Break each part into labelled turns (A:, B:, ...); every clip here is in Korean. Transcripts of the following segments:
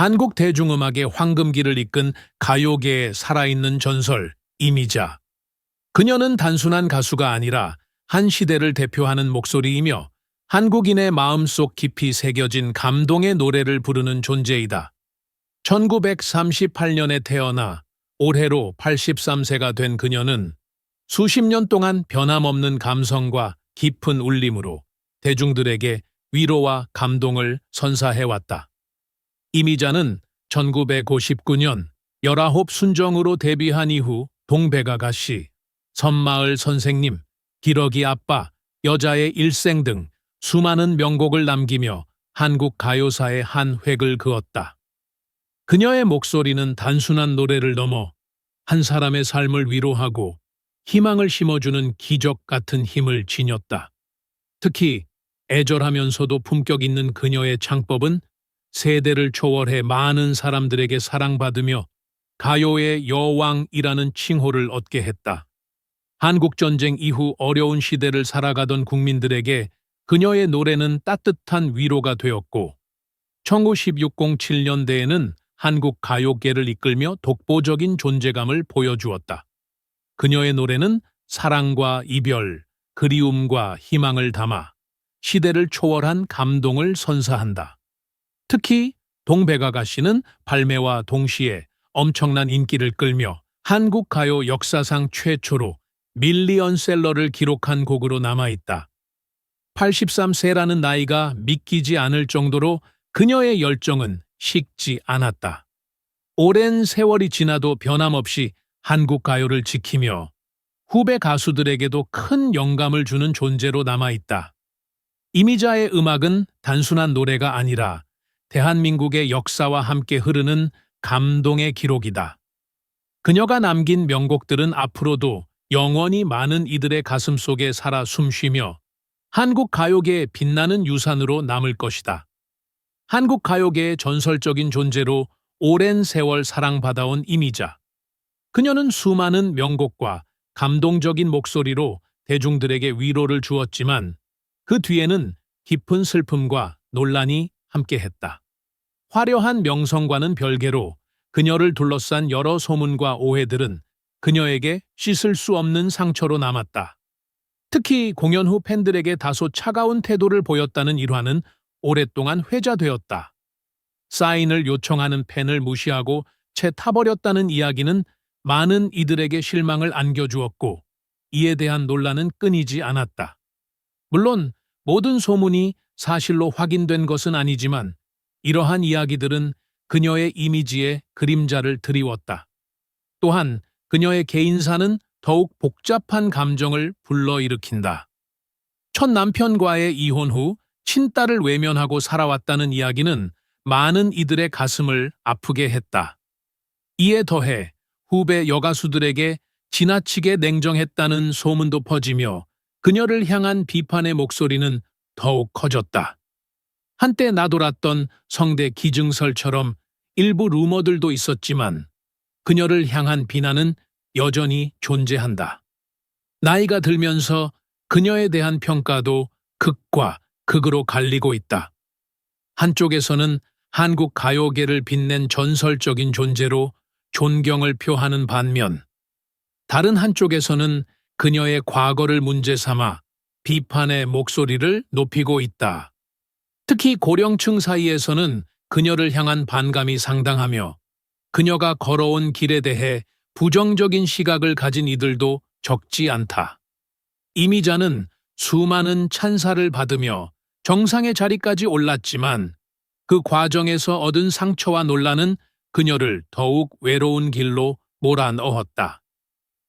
A: 한국 대중음악의 황금기를 이끈 가요계의 살아있는 전설, 이미자. 그녀는 단순한 가수가 아니라 한 시대를 대표하는 목소리이며 한국인의 마음속 깊이 새겨진 감동의 노래를 부르는 존재이다. 1938년에 태어나 올해로 83세가 된 그녀는 수십 년 동안 변함없는 감성과 깊은 울림으로 대중들에게 위로와 감동을 선사해왔다. 이미자는 1959년 열아홉 순정으로 데뷔한 이후 동백아가 씨, 선마을 선생님, 기러기 아빠, 여자의 일생 등 수많은 명곡을 남기며 한국 가요사의 한 획을 그었다. 그녀의 목소리는 단순한 노래를 넘어 한 사람의 삶을 위로하고 희망을 심어주는 기적 같은 힘을 지녔다. 특히 애절하면서도 품격 있는 그녀의 창법은 세대를 초월해 많은 사람들에게 사랑받으며 가요의 여왕이라는 칭호를 얻게 했다. 한국전쟁 이후 어려운 시대를 살아가던 국민들에게 그녀의 노래는 따뜻한 위로가 되었고 1960-7년대에는 한국 가요계를 이끌며 독보적인 존재감을 보여주었다. 그녀의 노래는 사랑과 이별, 그리움과 희망을 담아 시대를 초월한 감동을 선사한다. 특히 동백아가 씨는 발매와 동시에 엄청난 인기를 끌며 한국 가요 역사상 최초로 밀리언셀러를 기록한 곡으로 남아있다. 83세라는 나이가 믿기지 않을 정도로 그녀의 열정은 식지 않았다. 오랜 세월이 지나도 변함없이 한국 가요를 지키며 후배 가수들에게도 큰 영감을 주는 존재로 남아있다. 이미자의 음악은 단순한 노래가 아니라 대한민국의 역사와 함께 흐르는 감동의 기록이다. 그녀가 남긴 명곡들은 앞으로도 영원히 많은 이들의 가슴 속에 살아 숨쉬며 한국 가요계의 빛나는 유산으로 남을 것이다. 한국 가요계의 전설적인 존재로 오랜 세월 사랑받아온 이미자. 그녀는 수많은 명곡과 감동적인 목소리로 대중들에게 위로를 주었지만 그 뒤에는 깊은 슬픔과 논란이 함께했다. 화려한 명성과는 별개로 그녀를 둘러싼 여러 소문과 오해들은 그녀에게 씻을 수 없는 상처로 남았다. 특히 공연 후 팬들에게 다소 차가운 태도를 보였다는 일화는 오랫동안 회자되었다. 사인을 요청하는 팬을 무시하고 채 타버렸다는 이야기는 많은 이들에게 실망을 안겨주었고 이에 대한 논란은 끊이지 않았다. 물론 모든 소문이 사실로 확인된 것은 아니지만 이러한 이야기들은 그녀의 이미지에 그림자를 드리웠다. 또한 그녀의 개인사는 더욱 복잡한 감정을 불러일으킨다. 첫 남편과의 이혼 후 친딸을 외면하고 살아왔다는 이야기는 많은 이들의 가슴을 아프게 했다. 이에 더해 후배 여가수들에게 지나치게 냉정했다는 소문도 퍼지며 그녀를 향한 비판의 목소리는 더욱 커졌다. 한때 나돌았던 성대 기증설처럼 일부 루머들도 있었지만 그녀를 향한 비난은 여전히 존재한다. 나이가 들면서 그녀에 대한 평가도 극과 극으로 갈리고 있다. 한쪽에서는 한국 가요계를 빛낸 전설적인 존재로 존경을 표하는 반면 다른 한쪽에서는 그녀의 과거를 문제 삼아 비판의 목소리를 높이고 있다. 특히 고령층 사이에서는 그녀를 향한 반감이 상당하며 그녀가 걸어온 길에 대해 부정적인 시각을 가진 이들도 적지 않다. 이미자는 수많은 찬사를 받으며 정상의 자리까지 올랐지만 그 과정에서 얻은 상처와 논란은 그녀를 더욱 외로운 길로 몰아넣었다.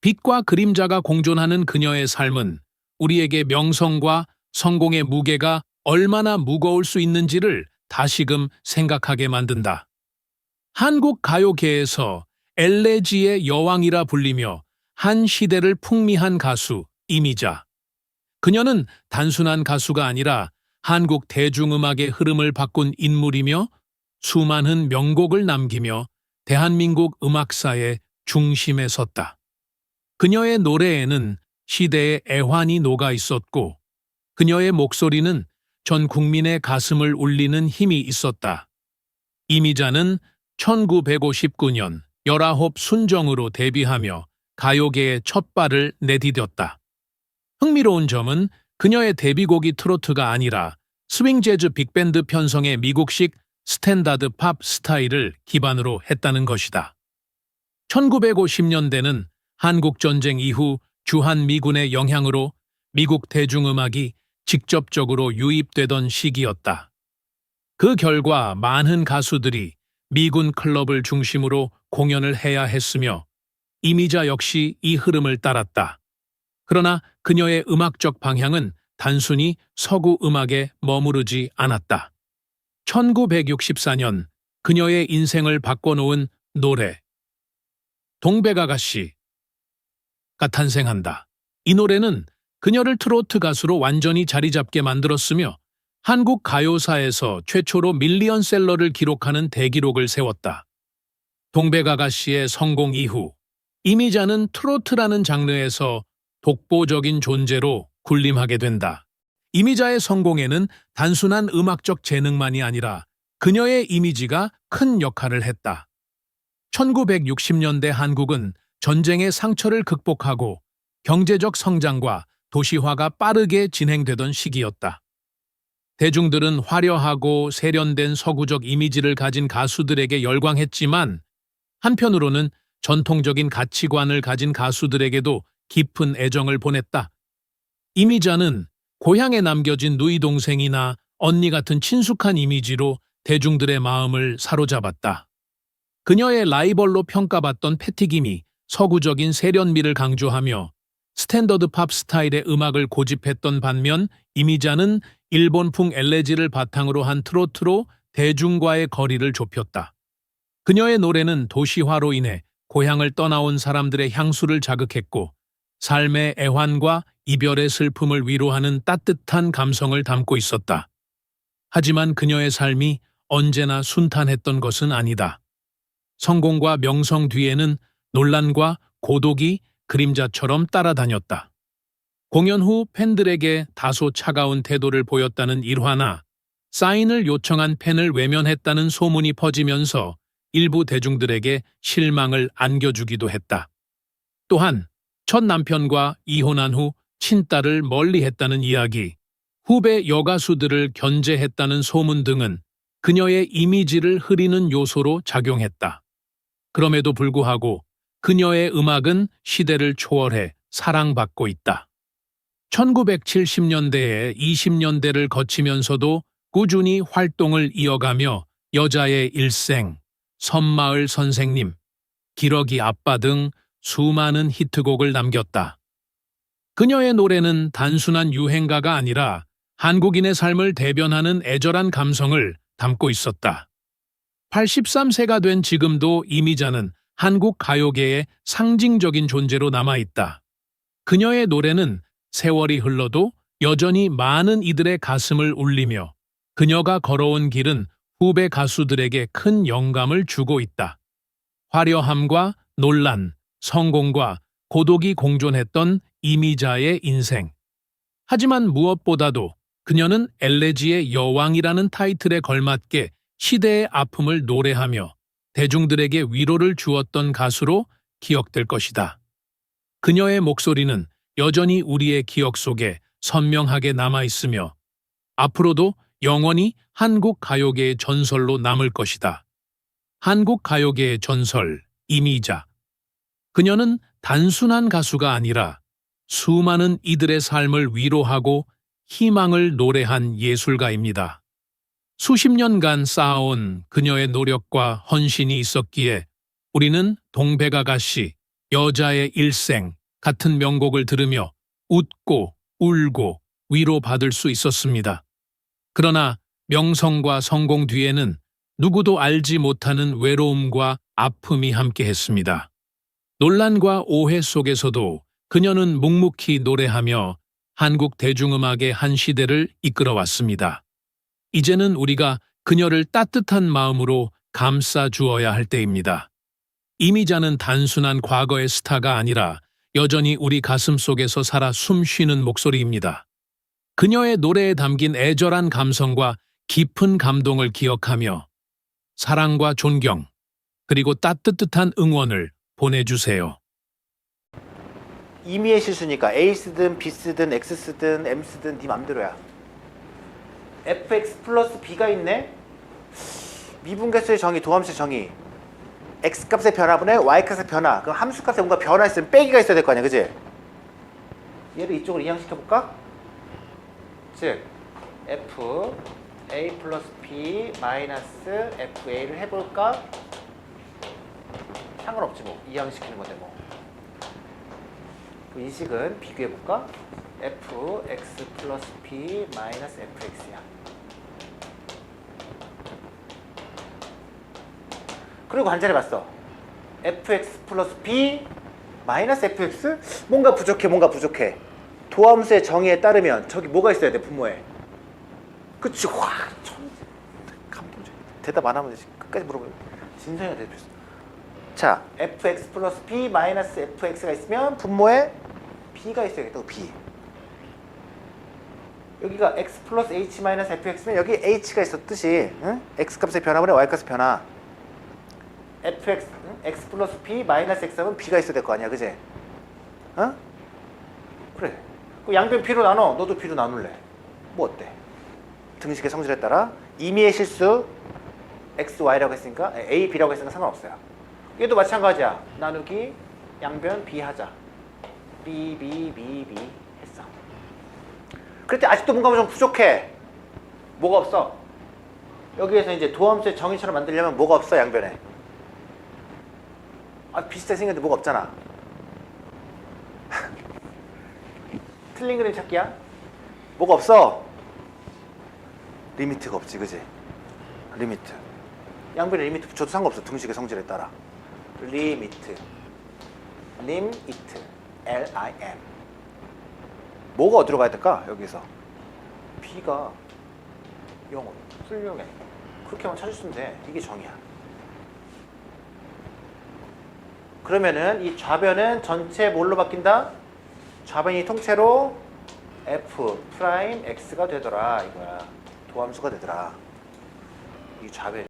A: 빛과 그림자가 공존하는 그녀의 삶은 우리에게 명성과 성공의 무게가 얼마나 무거울 수 있는지를 다시금 생각하게 만든다. 한국 가요계에서 엘레지의 여왕이라 불리며 한 시대를 풍미한 가수 이미자. 그녀는 단순한 가수가 아니라 한국 대중음악의 흐름을 바꾼 인물이며 수많은 명곡을 남기며 대한민국 음악사의 중심에 섰다. 그녀의 노래에는 시대의 애환이 녹아 있었고 그녀의 목소리는 전 국민의 가슴을 울리는 힘이 있었다. 이미자는 1959년 19 순정으로 데뷔하며 가요계의 첫 발을 내디뎠다. 흥미로운 점은 그녀의 데뷔곡이 트로트가 아니라 스윙 재즈 빅밴드 편성의 미국식 스탠다드 팝 스타일을 기반으로 했다는 것이다. 1950년대는 한국전쟁 이후 주한미군의 영향으로 미국 대중음악이 직접적으로 유입되던 시기였다. 그 결과 많은 가수들이 미군 클럽을 중심으로 공연을 해야 했으며 이미자 역시 이 흐름을 따랐다. 그러나 그녀의 음악적 방향은 단순히 서구 음악에 머무르지 않았다. 1964년 그녀의 인생을 바꿔놓은 노래 동백아가씨가 탄생한다. 이 노래는 그녀를 트로트 가수로 완전히 자리 잡게 만들었으며 한국 가요사에서 최초로 밀리언셀러를 기록하는 대기록을 세웠다. 동백아가 씨의 성공 이후 이미자는 트로트라는 장르에서 독보적인 존재로 군림하게 된다. 이미자의 성공에는 단순한 음악적 재능만이 아니라 그녀의 이미지가 큰 역할을 했다. 1960년대 한국은 전쟁의 상처를 극복하고 경제적 성장과 도시화가 빠르게 진행되던 시기였다. 대중들은 화려하고 세련된 서구적 이미지를 가진 가수들에게 열광했지만 한편으로는 전통적인 가치관을 가진 가수들에게도 깊은 애정을 보냈다. 이미자는 고향에 남겨진 누이 동생이나 언니 같은 친숙한 이미지로 대중들의 마음을 사로잡았다. 그녀의 라이벌로 평가받던 패티김이 서구적인 세련미를 강조하며 스탠더드 팝 스타일의 음악을 고집했던 반면 이미자는 일본풍 엘레지를 바탕으로 한 트로트로 대중과의 거리를 좁혔다. 그녀의 노래는 도시화로 인해 고향을 떠나온 사람들의 향수를 자극했고 삶의 애환과 이별의 슬픔을 위로하는 따뜻한 감성을 담고 있었다. 하지만 그녀의 삶이 언제나 순탄했던 것은 아니다. 성공과 명성 뒤에는 논란과 고독이 그림자처럼 따라다녔다. 공연 후 팬들에게 다소 차가운 태도를 보였다는 일화나 사인을 요청한 팬을 외면했다는 소문이 퍼지면서 일부 대중들에게 실망을 안겨주기도 했다. 또한 첫 남편과 이혼한 후 친딸을 멀리했다는 이야기, 후배 여가수들을 견제했다는 소문 등은 그녀의 이미지를 흐리는 요소로 작용했다. 그럼에도 불구하고 그녀의 음악은 시대를 초월해 사랑받고 있다. 1970년대에 20년대를 거치면서도 꾸준히 활동을 이어가며 여자의 일생, 섬마을 선생님, 기러기 아빠 등 수많은 히트곡을 남겼다. 그녀의 노래는 단순한 유행가가 아니라 한국인의 삶을 대변하는 애절한 감성을 담고 있었다. 83세가 된 지금도 이미자는 한국 가요계의 상징적인 존재로 남아있다. 그녀의 노래는 세월이 흘러도 여전히 많은 이들의 가슴을 울리며 그녀가 걸어온 길은 후배 가수들에게 큰 영감을 주고 있다. 화려함과 논란, 성공과 고독이 공존했던 이미자의 인생. 하지만 무엇보다도 그녀는 엘레지의 여왕이라는 타이틀에 걸맞게 시대의 아픔을 노래하며 대중들에게 위로를 주었던 가수로 기억될 것이다. 그녀의 목소리는 여전히 우리의 기억 속에 선명하게 남아있으며 앞으로도 영원히 한국 가요계의 전설로 남을 것이다. 한국 가요계의 전설, 이미자. 그녀는 단순한 가수가 아니라 수많은 이들의 삶을 위로하고 희망을 노래한 예술가입니다. 수십 년간 쌓아온 그녀의 노력과 헌신이 있었기에 우리는 동백아가씨, 여자의 일생 같은 명곡을 들으며 웃고 울고 위로받을 수 있었습니다. 그러나 명성과 성공 뒤에는 누구도 알지 못하는 외로움과 아픔이 함께했습니다. 논란과 오해 속에서도 그녀는 묵묵히 노래하며 한국 대중음악의 한 시대를 이끌어왔습니다. 이제는 우리가 그녀를 따뜻한 마음으로 감싸 주어야 할 때입니다. 이미자는 단순한 과거의 스타가 아니라 여전히 우리 가슴 속에서 살아 숨 쉬는 목소리입니다. 그녀의 노래에 담긴 애절한 감성과 깊은 감동을 기억하며 사랑과 존경, 그리고 따뜻한 응원을 보내주세요.
B: 임의의 실수니까 A 쓰든 B 쓰든 X 쓰든 M 쓰든 네 맘대로야. Fx 플러스 b가 있네. 미분계수의 정의, 도함수의 정의. x 값의 변화분의 y 값의 변화. 그럼 함수 값에 뭔가 변화 있으면 빼기가 있어야 될 거 아니야, 그지? 얘를 이쪽으로 이항시켜 볼까? 즉 f a 플러스 b 마이너스 f a를 해볼까? 상관없지 뭐 이항시키는 건데 뭐. 그 인식은 비교해 볼까? f x 플러스 b 마이너스 f x야. 그리고 관찰해 봤어. fx 플러스 b 마이너스 fx 뭔가 부족해, 뭔가 부족해. 도함수의 정의에 따르면 저기 뭐가 있어야 돼, 분모에. 그치, 와, 천 감동적. 대답 안 하면 되지. 끝까지 물어보면 진성이가 대답했어. 자, fx 플러스 b 마이너스 fx가 있으면 분모에 b가 있어야겠다. b. 여기가 x 플러스 h 마이너스 fx면 여기 h가 있었듯이 응? x 값의 변화분의 y 값의 변화. Fx 응? x 플러스 b 마이너스 x 하면 b가 있어야 될 거 아니야, 그지? 어? 그래. 그 양변 b로 나눠. 너도 b로 나눌래. 뭐 어때? 등식의 성질에 따라 임의의 실수 x, y라고 했으니까 a, b라고 했으니까 상관없어요. 얘도 마찬가지야. 나누기 양변 b 하자. b, b, b, b 했어. 때 아직도 뭔가 좀 부족해. 뭐가 없어? 여기에서 이제 도함수의 정의처럼 만들려면 뭐가 없어 양변에? 아 비슷하게 생겼는데 뭐가 없잖아. 틀린 그림 찾기야? 뭐가 없어? 리미트가 없지, 그지? 리미트. 양변에 리미트 붙여도 상관없어. 등식의 성질에 따라. 리미트. 림이트. L-I-M. 뭐가 어디로 가야 될까? 여기서. B가 영어. 훌륭해. 그렇게만 찾으시면 돼. 이게 정의야. 그러면은 이 좌변은 전체 뭘로 바뀐다? 좌변이 통째로 f 프라임 x가 되더라 이거야. 도함수가 되더라. 이 좌변.